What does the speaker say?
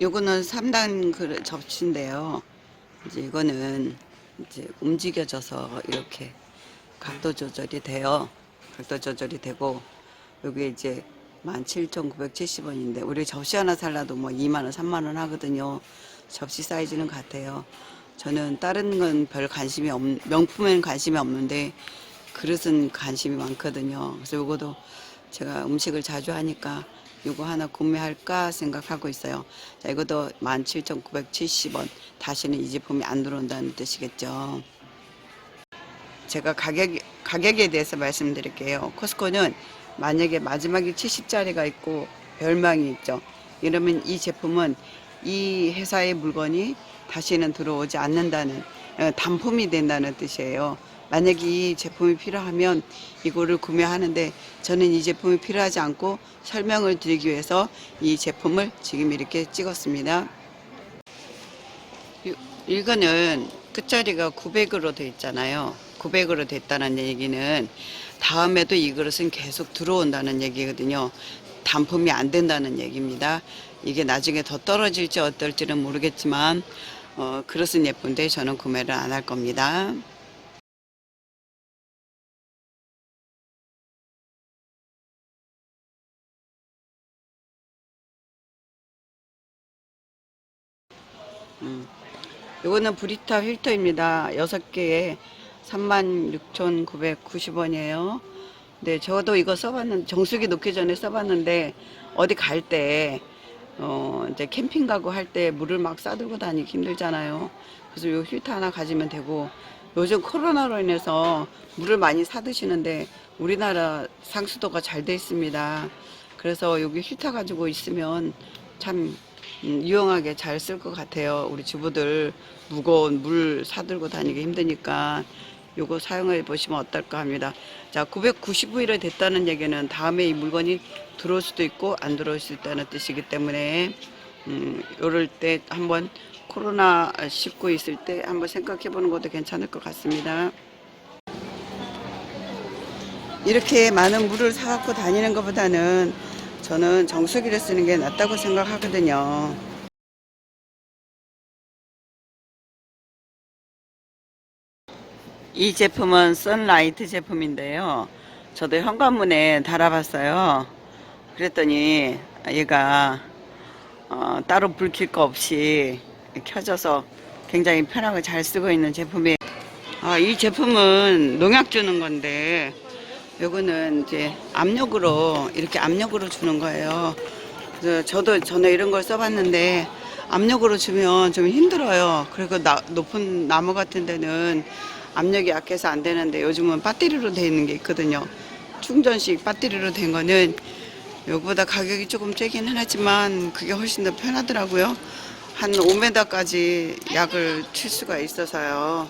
요거는 3단 그 접시인데요. 이제 이거는 이제 움직여져서 이렇게 각도 조절이 돼요. 각도 조절이 되고 여기 이제 17,970원인데 우리 접시 하나 살라도 뭐 2만 원, 3만 원 하거든요. 접시 사이즈는 같아요. 저는 다른 건 별 관심이 없 명품에는 관심이 없는데 그릇은 관심이 많거든요. 그래서 요거도 제가 음식을 자주 하니까 요거 하나 구매할까 생각하고 있어요. 자, 이것도 17,970원. 다시는 이 제품이 안 들어온다는 뜻이겠죠. 제가 가격, 가격에 대해서 말씀드릴게요. 코스코는 만약에 마지막에 70짜리가 있고 별망이 있죠. 이러면 이 제품은 이 회사의 물건이 다시는 들어오지 않는다는 어, 단품이 된다는 뜻이에요. 만약에 이 제품이 필요하면 이거를 구매하는데 저는 이 제품이 필요하지 않고 설명을 드리기 위해서 이 제품을 지금 이렇게 찍었습니다. 이- 이거는 끝자리가 900으로 돼 있잖아요. 900으로 됐다는 얘기는 다음에도 이 그릇은 계속 들어온다는 얘기거든요. 단품이 안 된다는 얘기입니다. 이게 나중에 더 떨어질지 어떨지는 모르겠지만 어, 그릇은 예쁜데 저는 구매를 안 할 겁니다. 이거는 브리타 필터입니다. 6개에 36,990원이에요. 네, 저도 이거 써봤는데, 정수기 놓기 전에 써봤는데, 어디 갈 때, 어, 이제 캠핑 가고 할 때 물을 막 싸들고 다니기 힘들잖아요. 그래서 요 필터 하나 가지면 되고, 요즘 코로나로 인해서 물을 많이 사드시는데, 우리나라 상수도가 잘 돼 있습니다. 그래서 여기 필터 가지고 있으면 참 음, 유용하게 잘 쓸 것 같아요. 우리 주부들 무거운 물 사들고 다니기 힘드니까 요거 사용해 보시면 어떨까 합니다. 자, 990일이 됐다는 얘기는 다음에 이 물건이 들어올 수도 있고 안 들어올 수 있다는 뜻이기 때문에 음, 요럴 때 한번 코로나 19 있을 때 한번 생각해 보는 것도 괜찮을 것 같습니다. 이렇게 많은 물을 사갖고 다니는 것보다는 저는 정수기를 쓰는 게 낫다고 생각하거든요. 이 제품은 선라이트 제품인데요. 저도 현관문에 달아봤어요. 그랬더니 얘가 어, 따로 불켤거 없이 켜져서 굉장히 편하게 잘 쓰고 있는 제품이에요. 아, 이 제품은 농약 주는 건데 요거는 이제 압력으로 이렇게 압력으로 주는 거예요. 저도 전에 이런 걸 써봤는데 압력으로 주면 좀 힘들어요. 그리고 나- 높은 나무 같은 데는 압력이 약해서 안 되는데 요즘은 배터리로 돼 있는 게 있거든요. 충전식 배터리로 된 거는 요거보다 가격이 조금 쬐긴 하지만 그게 훨씬 더 편하더라고요. 한 5m까지 약을 칠 수가 있어서요.